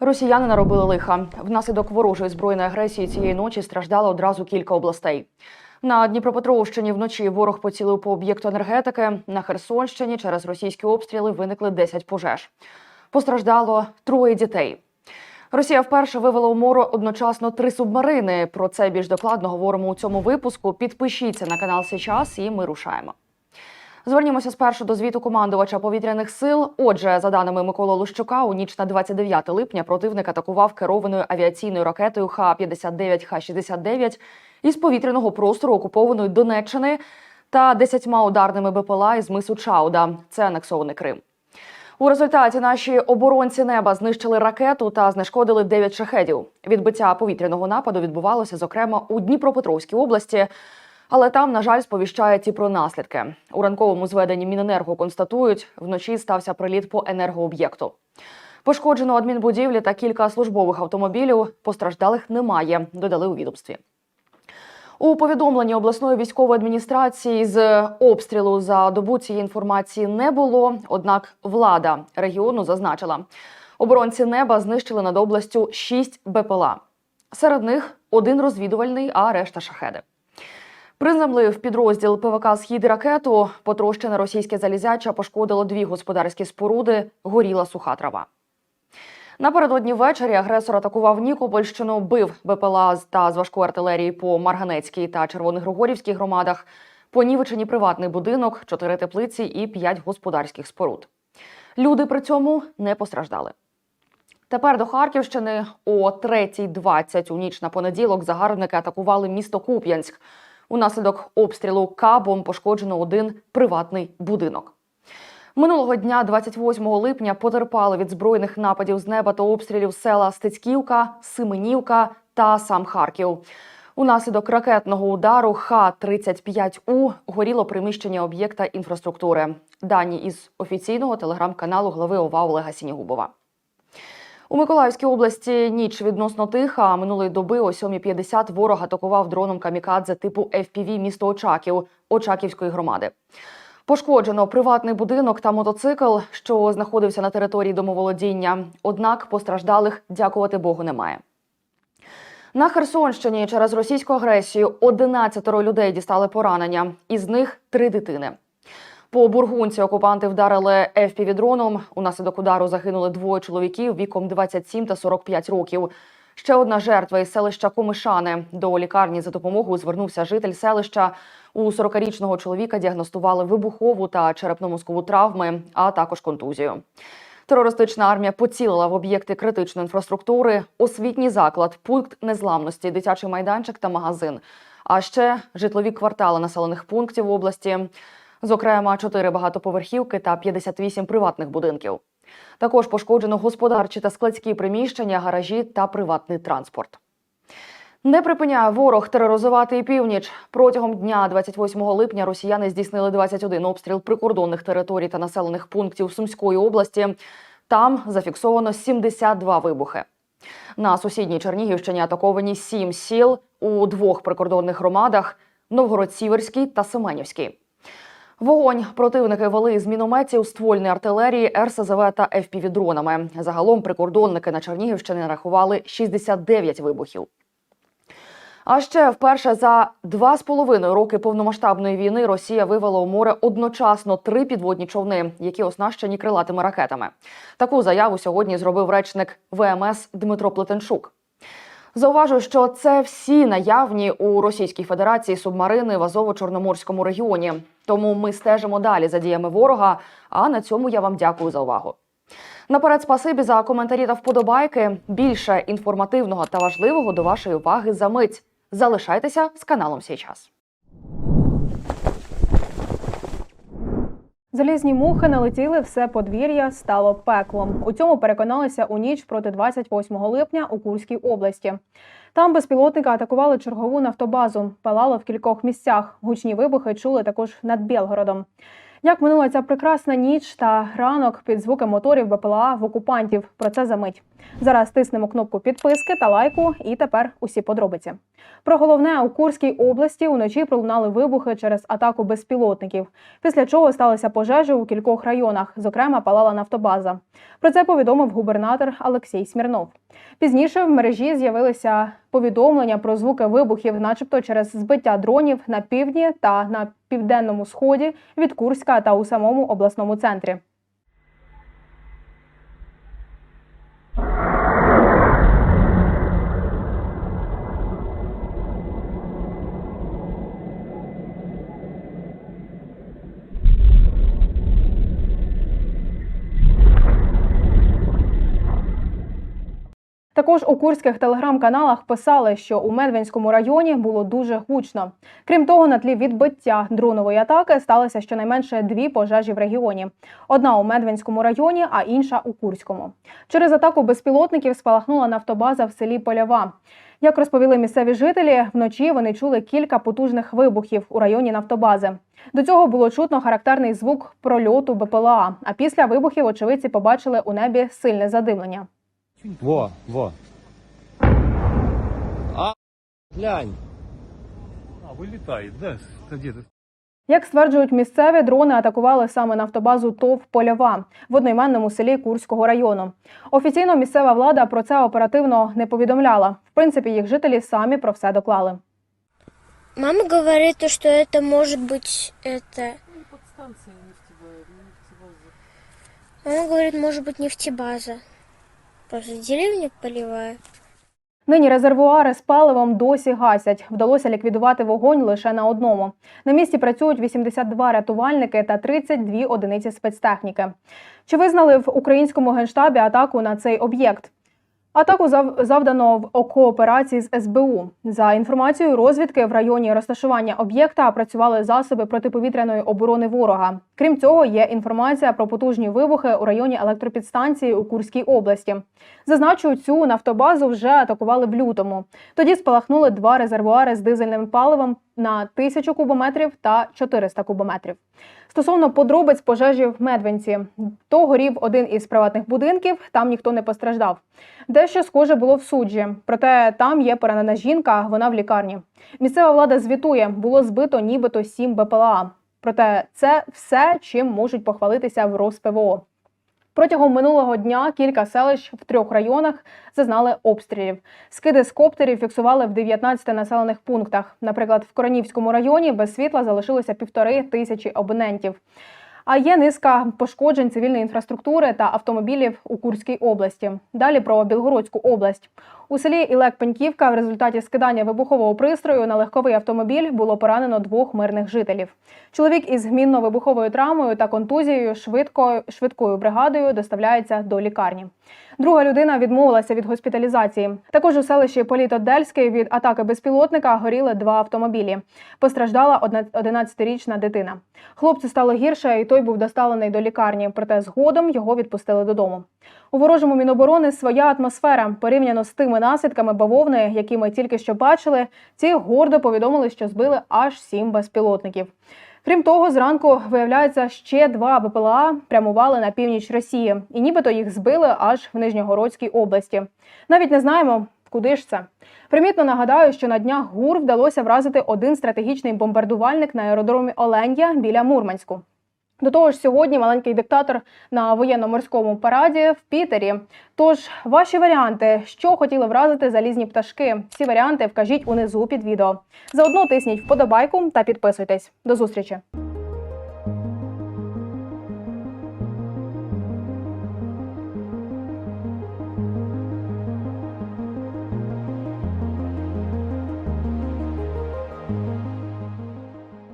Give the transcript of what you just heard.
Росіяни наробили лиха. Внаслідок ворожої збройної агресії цієї ночі страждало одразу кілька областей. На Дніпропетровщині вночі ворог поцілив по об'єкту енергетики. На Херсонщині через російські обстріли виникли 10 пожеж. Постраждало троє дітей. Росія вперше вивела у море одночасно три субмарини. Про це більш докладно говоримо у цьому випуску. Підпишіться на канал Сейчас і ми рушаємо. Звернімося спершу до звіту командувача повітряних сил. Отже, за даними Миколи Лущука, у ніч на 29 липня противник атакував керованою авіаційною ракетою Х-59 Х-69 із повітряного простору окупованої Донеччини та 10 ударними БПЛА із мису Чауда. Це анексований Крим. У результаті наші оборонці неба знищили ракету та знешкодили 9 шахедів. Відбиття повітряного нападу відбувалося, зокрема, у Дніпропетровській області. Але там, на жаль, сповіщають і про наслідки. У ранковому зведенні Міненерго констатують, вночі стався приліт по енергооб'єкту. Пошкоджено адмінбудівлі та кілька службових автомобілів. Постраждалих немає, додали у відомстві. У повідомленні обласної військової адміністрації з обстрілу за добу цієї інформації не було. Однак влада регіону зазначила, оборонці неба знищили над областю 6 БПЛА. Серед них один розвідувальний, а решта шахеди. Приземлив підрозділ ПВК Схід ракету. Потрощене російське залізяча пошкодило дві господарські споруди, горіла суха трава. Напередодні ввечері агресор атакував Нікопольщину, бив БПЛА та з важкої артилерії по Марганецькій та Червоногригорівській громадах, понівечені приватний будинок, чотири теплиці і п'ять господарських споруд. Люди при цьому не постраждали. Тепер до Харківщини о 3.20 у ніч на понеділок загарбники атакували місто Куп'янськ. Унаслідок обстрілу кабом пошкоджено один приватний будинок. Минулого дня, 28 липня, потерпали від збройних нападів з неба та обстрілів села Стецьківка, Сименівка та сам Харків. Унаслідок ракетного удару Х-35У горіло приміщення об'єкта інфраструктури. Дані із офіційного телеграм-каналу глави ОВА Олега Сінігубова. У Миколаївській області ніч відносно тиха. Минулої доби о 7.50 ворог атакував дроном камікадзе типу FPV місто Очаків Очаківської громади. Пошкоджено приватний будинок та мотоцикл, що знаходився на території домоволодіння. Однак постраждалих, дякувати Богу, немає. На Херсонщині через російську агресію 11 людей дістали поранення, із них три дитини. По бургунці окупанти вдарили FPV-дроном. Унаслідок удару загинули двоє чоловіків віком 27 та 45 років. Ще одна жертва із селища Комишани. До лікарні за допомогою звернувся житель селища. У 40-річного чоловіка діагностували вибухову та черепно-мозкову травми, а також контузію. Терористична армія поцілила в об'єкти критичної інфраструктури, освітній заклад, пункт незламності, дитячий майданчик та магазин. А ще житлові квартали населених пунктів області, зокрема, 4 багатоповерхівки та 58 приватних будинків. Також пошкоджено господарчі та складські приміщення, гаражі та приватний транспорт. Не припиняє ворог тероризувати і північ. Протягом дня 28 липня росіяни здійснили 21 обстріл прикордонних територій та населених пунктів Сумської області. Там зафіксовано 72 вибухи. На сусідній Чернігівщині атаковані сім сіл у двох прикордонних громадах Новгород-Сіверський та Семенівський. Вогонь противники вели з мінометів, ствольної артилерії, РСЗВ та ФПВ-дронами. Загалом прикордонники на Чернігівщині нарахували 69 вибухів. А ще вперше за два з половиною роки повномасштабної війни Росія вивела у море одночасно три підводні човни, які оснащені крилатими ракетами. Таку заяву сьогодні зробив речник ВМС Дмитро Плетенчук. Зауважу, що це всі наявні у Російській Федерації субмарини в Азово-Чорноморському регіоні. Тому ми стежимо далі за діями ворога. А на цьому я вам дякую за увагу. Наперед, спасибі за коментарі та вподобайки. Більше інформативного та важливого до вашої уваги за мить. Залишайтеся з каналом «Сій час». Залізні мухи налетіли, все подвір'я стало пеклом. У цьому переконалися у ніч проти 28 липня у Курській області. Там безпілотники атакували чергову нафтобазу, палало в кількох місцях. Гучні вибухи чули також над Білгородом. Як минула ця прекрасна ніч та ранок під звуки моторів БПЛА в окупантів? Про це за мить. Зараз тиснемо кнопку підписки та лайку, і тепер усі подробиці. Про головне у Курській області уночі пролунали вибухи через атаку безпілотників, після чого сталися пожежі у кількох районах, зокрема палала нафтобаза. Про це повідомив губернатор Олексій Смірнов. Пізніше в мережі з'явилися повідомлення про звуки вибухів, начебто через збиття дронів на півдні та на південному сході від Курська та у самому обласному центрі. Також у курських телеграм-каналах писали, що у Медвинському районі було дуже гучно. Крім того, на тлі відбиття дронової атаки сталося щонайменше дві пожежі в регіоні: одна у Медвинському районі, а інша у Курському. Через атаку безпілотників спалахнула нафтобаза в селі Полява. Як розповіли місцеві жителі, вночі вони чули кілька потужних вибухів у районі нафтобази. До цього було чутно характерний звук прольоту БПЛА. А після вибухів очевидці побачили у небі сильне задимлення. Во, во. А, глянь. А, вылетает, да? Это где-то. Як стверджують місцеві, дрони атакували саме нафтобазу ТОВ Польова в одноіменному селі Курського району. Офіційно місцева влада про це оперативно не повідомляла. В принципі, їх жителі самі про все доклали. Мама говорит, то, что это может быть это. Мама говорит, может быть нефтебаза. Просто деревню поливаю. Нині резервуари з паливом досі гасять. Вдалося ліквідувати вогонь лише на одному. На місці працюють 82 рятувальники та 32 одиниці спецтехніки. Чи визнали в українському генштабі атаку на цей об'єкт? Атаку зав- завдано в кооперації з СБУ. За інформацією розвідки, в районі розташування об'єкта працювали засоби протиповітряної оборони ворога. Крім цього, є інформація про потужні вибухи у районі електропідстанції у Курській області. Зазначу, цю нафтобазу вже атакували в лютому. Тоді спалахнули два резервуари з дизельним паливом на 1000 кубометрів та 400 кубометрів. Стосовно подробиць пожежі в Медвинці, то горів один із приватних будинків, там ніхто не постраждав. Дещо схоже було в суджі, проте там є поранена жінка, вона в лікарні. Місцева влада звітує, було збито нібито сім БПЛА. Проте це все, чим можуть похвалитися в РосПВО. Протягом минулого дня кілька селищ в трьох районах зазнали обстрілів. Скиди з коптерів фіксували в 19 населених пунктах. Наприклад, в Коронівському районі без світла залишилося півтори тисячі абонентів. А є низка пошкоджень цивільної інфраструктури та автомобілів у Курській області. Далі про Білгородську область. У селі Ілек-Пеньківка в результаті скидання вибухового пристрою на легковий автомобіль було поранено двох мирних жителів. Чоловік із гмінно-вибуховою травмою та контузією швидко, швидкою бригадою доставляється до лікарні. Друга людина відмовилася від госпіталізації. Також у селищі Політодельський від атаки безпілотника горіли два автомобілі. Постраждала одна- 11-річна дитина. Хлопцю стало гірше, і той був доставлений до лікарні, проте згодом його відпустили додому. У ворожому міноборони своя атмосфера порівняно з тими наслідками бавовни, які ми тільки що бачили. Ці гордо повідомили, що збили аж сім безпілотників. Крім того, зранку виявляється, ще два БПЛА прямували на північ Росії, і нібито їх збили аж в Нижньогородській області. Навіть не знаємо, куди ж це. Примітно нагадаю, що на днях ГУР вдалося вразити один стратегічний бомбардувальник на аеродромі Оленя біля Мурманську. До того ж, сьогодні маленький диктатор на воєнно-морському параді в Пітері. Тож, ваші варіанти, що хотіли вразити залізні пташки? Всі варіанти вкажіть унизу під відео. Заодно тисніть вподобайку та підписуйтесь. До зустрічі!